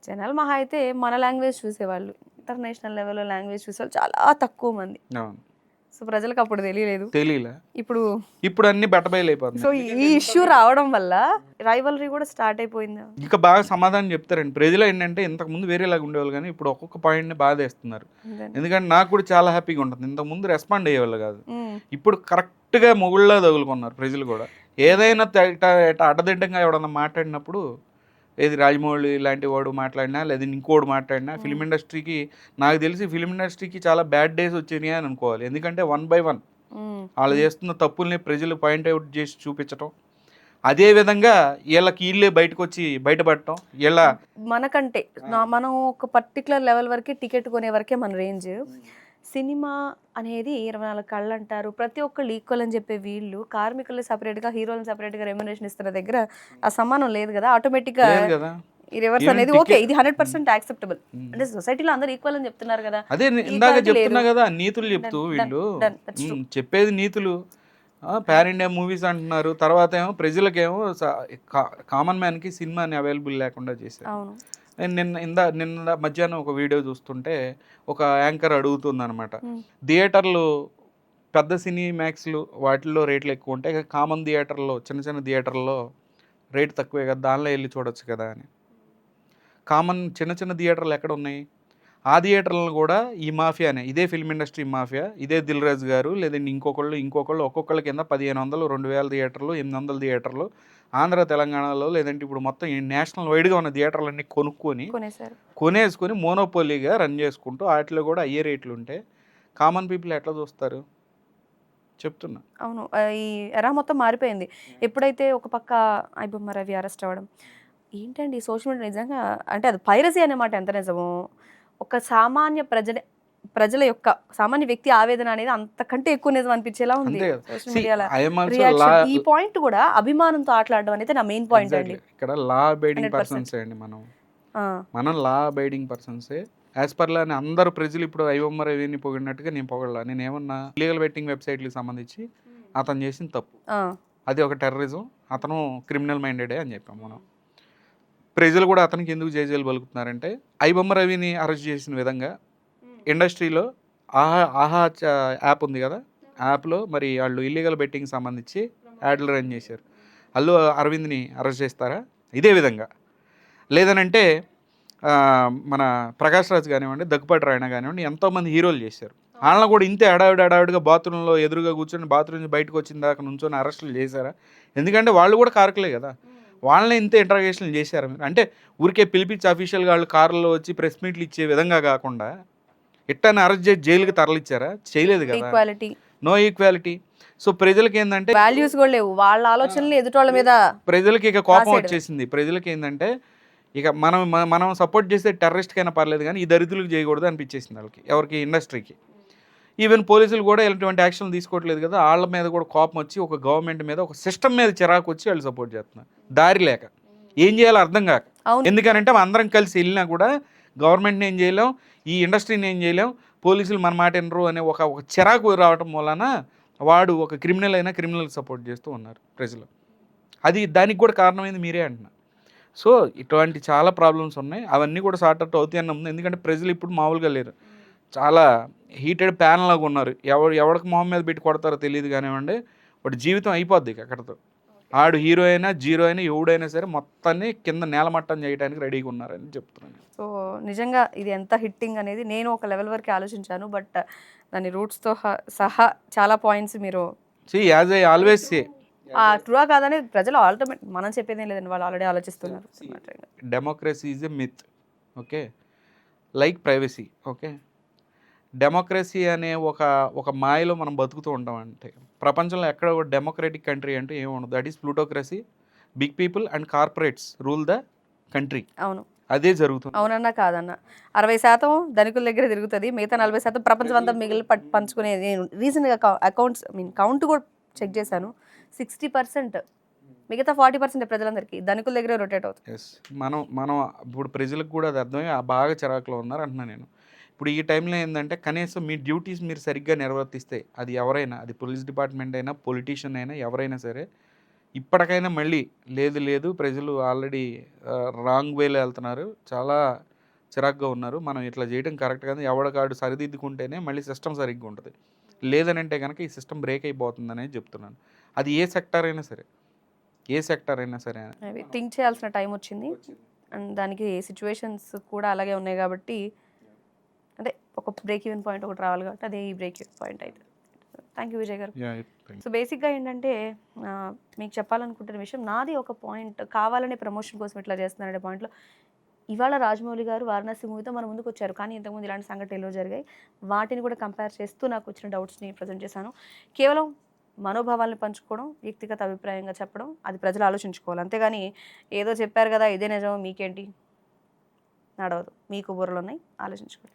జనాలు మహా అయితే మన లాంగ్వేజ్ చూసేవాళ్ళు. ఇంటర్నేషనల్ లెవెల్లో లాంగ్వేజ్ చూసేవాళ్ళు చాలా తక్కువ మంది. సో ప్రజలకు అప్పుడు తెలియలేదు. తెలియలే ఇప్పుడు ఇప్పుడు అన్ని బెటబయలు సో అయిపోతున్నాయి ఈ ఇష్యూ రావడం వల్ల రైవలరీ కూడా స్టార్ట్ అయిపోయింది. ఇక బాగా సమాధానం చెప్తారండి. ప్రజలు ఏంటంటే ఇంతకు ముందు వేరేలాగా ఉండేవాళ్ళు కానీ ఇప్పుడు ఒక్కొక్క పాయింట్ని బాధేస్తున్నారు? ఎందుకంటే నాకు కూడా చాలా హ్యాపీగా ఉంటుంది. ఇంతకు ముందు రెస్పాండ్ అయ్యేవాళ్ళు కాదు. ఇప్పుడు కరెక్ట్గా మొగుళ్ళ తగులుకున్నారు ప్రజలు కూడా. ఏదైనా అడ్డదిడ్డంగా ఎవడన్నా మాట్లాడినప్పుడు ఏది రాజమౌళి లాంటి వాడు మాట్లాడినా లేదా ఇంకోడు మాట్లాడినా ఫిలిం ఇండస్ట్రీకి నాకు తెలిసి ఫిలిం ఇండస్ట్రీకి చాలా బ్యాడ్ డేస్ వచ్చినాయి అని అనుకోవాలి. ఎందుకంటే వన్ బై వన్ వాళ్ళు చేస్తున్న తప్పుల్ని ప్రజలు పాయింట్ అవుట్ చేసి చూపించటం అదే విధంగా వీళ్ళకి వీళ్ళే బయటకు వచ్చి బయటపడటం వీళ్ళ మనకంటే మనం ఒక పర్టికులర్ లెవెల్ వరకే టికెట్ కొనే వరకే మన రేంజ్ సినిమా అనేది ఇరవై నాలుగు కళ్ళు అంటారు ప్రతి ఒక్కళ్ళు ఈక్వల్ అని చెప్పే వీళ్ళు కార్మికులు సపరేట్గా హీరోలను సపరేట్గా రెమ్యునేషన్ ఇస్తున్న దగ్గర ఆ సమానం లేదు కదా. ఆటోమేటిక్గా రివర్స్ అనేది ఓకే ఇది హండ్రెడ్ పర్సెంట్ యాక్సెప్టబుల్. అంటే సొసైటీలో అందరు ఈక్వల్ అని చెప్తున్నారు కదా. అదే ఇందాక చెప్తున్నా. కదా నీతులు చెప్తూ వీళ్ళు. ఉమ్, చెప్పేది నీతులు. పాన్ ఇండియా మూవీస్ అంటున్నారు. తర్వాత ఏమో ప్రజలకేమో కామన్ మ్యాన్కి సినిమాని అవైలబుల్ లేకుండా చేశారు. అవును. నేను నిన్న ఇందా నిన్న మధ్యాహ్నం ఒక వీడియో చూస్తుంటే ఒక యాంకర్ అడుగుతుంది అనమాట Hmm. థియేటర్లు పెద్ద సినీ మ్యాక్స్లు వాటిల్లో రేట్లు ఎక్కువ ఉంటాయి కామన్ థియేటర్లో చిన్న చిన్న థియేటర్లో రేట్ తక్కువే కదా దానిలో వెళ్ళి చూడొచ్చు కదా అని. కామన్ చిన్న చిన్న థియేటర్లు ఎక్కడ ఉన్నాయి? ఆ థియేటర్లను కూడా ఈ మాఫియానే. ఇదే ఫిల్మ్ ఇండస్ట్రీ మాఫియా. ఇదే దిల్ రాజు గారు లేదంటే ఇంకొకళ్ళు ఇంకొకళ్ళు ఒక్కొక్కళ్ళ కింద పదిహేను వందలు రెండు వేల థియేటర్లు ఎనిమిది వందల థియేటర్లు ఆంధ్ర తెలంగాణలో లేదంటే ఇప్పుడు మొత్తం నేషనల్ వైడ్గా ఉన్న థియేటర్లన్నీ కొనుక్కొని కొనేసారు కొనేసుకొని మోనోపోలీగా రన్ చేసుకుంటూ వాటిలో కూడా అయ్యే రేట్లు ఉంటే కామన్ పీపుల్ ఎట్లా చూస్తారు? చెప్తున్నా. అవును. ఈ ఎరా మొత్తం మారిపోయింది. ఎప్పుడైతే ఒక పక్క ఐబొమ్మ రవి అరెస్ట్ అవ్వడం ఏంటండి సోషల్ మీడియా నిజంగా అంటే అది పైరసీ అనే మాట ఎంత నిజమో? ఒక సామాన్య ప్రజల ప్రజల యొక్క సామాన్య వ్యక్తి ఆవేదన అనేది అంతకంటే ఎక్కువ నిజం అనిపించేలా ఉంది ఈ పాయింట్ కూడా అభిమానంతో ఆటలాడడం అనేది నా మెయిన్ పాయింట్ అండి. ఇక్కడ లా అబైడింగ్ 100%. పర్సన్స్ అండి మనం. మనం లా అబైడింగ్ పర్సన్సే యాజ్ పర్ లా అని అందరు ప్రజలు ఇప్పుడు ఐవమ్మ రవిని పొగిడినట్టుగా నేను పొగడలా. నేను ఏమన్నా లీగల్ బెట్టింగ్ వెబ్సైట్లకు సంబంధించి అతను చేసిన తప్పు. అది ఒక టెర్రరిజం అతను క్రిమినల్ మైండెడే అని చెప్పాం మనం. ప్రజలు కూడా అతనికి ఎందుకు జైజేలు పలుకుతున్నారంటే ఐబొమ్మ రవిని అరెస్ట్ చేసిన విధంగా ఇండస్ట్రీలో ఆహా ఆహా యాప్ ఉంది కదా యాప్లో మరి వాళ్ళు ఇల్లీగల్ బెట్టింగ్ సంబంధించి యాడ్లు రన్ చేశారు. అల్లు అరవింద్ని అరెస్ట్ చేస్తారా? ఇదే విధంగా. లేదనంటే మన ప్రకాష్ రాజ్ కానివ్వండి దగ్గుపాటి రాయణ కానివ్వండి ఎంతోమంది హీరోలు చేశారు. వాళ్ళని కూడా ఇంతే అడావిడి అడావిడిగా బాత్రూంలో ఎదురుగా కూర్చొని బాత్రూమ్ నుంచి బయటకు వచ్చిన దాకా నుంచొని అరెస్టులు చేశారా? ఎందుకంటే వాళ్ళు కూడా కారకులే కదా. వాళ్ళని ఇంత ఇంటరాగేషన్లు చేశారు. మీరు అంటే ఊరికే పిలిపించి అఫీషియల్గా వాళ్ళు కార్లలో వచ్చి ప్రెస్ మీట్లు ఇచ్చే విధంగా కాకుండా ఇట్టని అరెస్ట్ చేసి జైలుకి తరలిచ్చారా? చేయలేదు కదా. ఈక్వాలిటీ నో ఈక్వాలిటీ సో ప్రజలకి ఏంటంటే వాల్యూస్ కూడా లేవు. వాళ్ళ ఆలోచనలు ఎదుటోళ్ళ మీద ప్రజలకి ఇక కోపం. వచ్చేసింది. ప్రజలకి ఏంటంటే ఇక మనం మనం సపోర్ట్ చేసే టెర్రరిస్ట్కైనా పర్లేదు కానీ ఈ దరిద్రులకు చేయకూడదు అనిపించేసింది వాళ్ళకి ఎవరికి ఇండస్ట్రీకి ఈవెన్ పోలీసులు కూడా ఇలాంటి యాక్షన్లు తీసుకోవట్లేదు కదా వాళ్ళ మీద కూడా కోపం వచ్చి ఒక గవర్నమెంట్ మీద ఒక సిస్టమ్ మీద చిరాకు వచ్చి వాళ్ళు సపోర్ట్ చేస్తున్నారు. దారి లేక. ఏం చేయాలో అర్థం కాక. ఎందుకనంటే అందరం కలిసి వెళ్ళినా కూడా గవర్నమెంట్ని ఏం చేయలేం ఈ ఇండస్ట్రీని ఏం చేయలేం పోలీసులు మన మాట వినరు అనే ఒక ఒక చిరాకు రావటం వలన వాడు ఒక క్రిమినల్ అయినా క్రిమినల్ సపోర్ట్ చేస్తూ ఉన్నారు ప్రజలు. అది దానికి కూడా కారణమైంది మీరే అంటున్నా సో ఇటువంటి చాలా ప్రాబ్లమ్స్ ఉన్నాయి. అవన్నీ కూడా సార్ట్ అవుట్ అవుతాయి అన్న ఉంది ఎందుకంటే ప్రజలు ఇప్పుడు మామూలుగా లేరు. చాలా హీటెడ్ ప్యాన్ లాగా ఉన్నారు ఎవడు ఎవడికి మొహం మీద పెట్టి కొడతారో తెలియదు కానివ్వండి వాడి జీవితం అయిపోద్ది అక్కడతో ఆడు హీరో అయినా జీరో అయినా ఎవడైనా సరే మొత్తాన్ని కింద నేలమట్టం చేయడానికి రెడీగా ఉన్నారని చెప్తున్నాను సో నిజంగా ఇది ఎంత హిట్టింగ్ అనేది నేను ఒక లెవెల్ వరకు ఆలోచించాను బట్ దాని రూట్స్తో సహా చాలా పాయింట్స్ మీరు యాజ్ ఐ ఆల్వేస్ సే కాదని ప్రజలు ఆల్టోమేట్ మనం చెప్పేది లేదండి వాళ్ళు ఆల్రెడీ ఆలోచిస్తున్నారు democracy is a myth okay like privacy okay democracy అనే ఒక ఒక మాయలో మనం బతుకుతూ ఉంటాం అంటే ప్రపంచంలో ఎక్కడ ఒక డెమోక్రటిక్ కంట్రీ అంటే ఏమి ఉండదు. That is plutocracy big people and corporates rule the country. అవును. అదే జరుగుతుంది. అవునన్నా కాదన్న. అరవై శాతం ధనికుల దగ్గర తిరుగుతుంది మిగతా నలభై శాతం ప్రపంచం అంతా మిగిలి పంచుకునేది నేను రీసెంట్గా అకౌంట్స్ మీన్ కౌంట్ కూడా చెక్ చేశాను. సిక్స్టీ పర్సెంట్ మిగతా ఫార్టీ పర్సెంట్ ప్రజలందరికీ ధనికుల దగ్గరే రొటేట్ అవుతుంది. మనం మనం ఇప్పుడు ప్రజలకు కూడా అది అర్థమై బాగా చిరాకులో ఉన్నారు అంటున్నా నేను. ఇప్పుడు ఈ టైంలో ఏంటంటే కనీసం మీ డ్యూటీస్ మీరు సరిగ్గా నిర్వర్తిస్తే అది ఎవరైనా అది పోలీస్ డిపార్ట్మెంట్ అయినా పొలిటీషియన్ అయినా ఎవరైనా సరే ఇప్పటికైనా మళ్ళీ లేదు లేదు ప్రజలు ఆల్రెడీ రాంగ్ వేలో వెళ్తున్నారు చాలా చిరాగ్గా ఉన్నారు మనం ఇట్లా చేయడం కరెక్ట్ కాదు ఎవడకాడు సరిదిద్దుకుంటేనే మళ్ళీ సిస్టమ్ సరిగ్గా ఉంటుంది. లేదనంటే కనుక ఈ సిస్టమ్ బ్రేక్ అయిపోతుంది అనేది చెప్తున్నాను. అది ఏ సెక్టర్ అయినా సరే ఏ సెక్టర్ అయినా సరే థింక్ చేయాల్సిన టైం వచ్చింది. అండ్ దానికి సిచ్యువేషన్స్ కూడా అలాగే ఉన్నాయి కాబట్టి ఒక బ్రేక్ ఈవెన్ పాయింట్ ఒకటి రావాలి కాబట్టి అదే ఈ బ్రేక్ ఈవెన్ పాయింట్ అయితే. Thank you Vijay garu. So బేసిక్గా ఏంటంటే మీకు చెప్పాలనుకుంటున్న విషయం నాది ఒక పాయింట్ కావాలనే ప్రమోషన్ కోసం ఇట్లా చేస్తున్నారనే పాయింట్లో ఇవాళ రాజమౌళి గారు వారణాసి మూవీతో మన ముందుకు వచ్చారు. కానీ ఇంతకుముందు ఇలాంటి సంఘటనలు జరిగాయి. వాటిని కూడా కంపేర్ చేస్తూ నాకు వచ్చిన డౌట్స్ని ప్రజెంట్ చేశాను. కేవలం మనోభావాలను పంచుకోవడం వ్యక్తిగత అభిప్రాయంగా చెప్పడం అది ప్రజలు ఆలోచించుకోవాలి. అంతేగాని ఏదో చెప్పారు కదా ఇదే నిజం మీకేంటి? నడవదు. మీకు బుర్రలు ఉన్నాయి ఆలోచించుకోండి.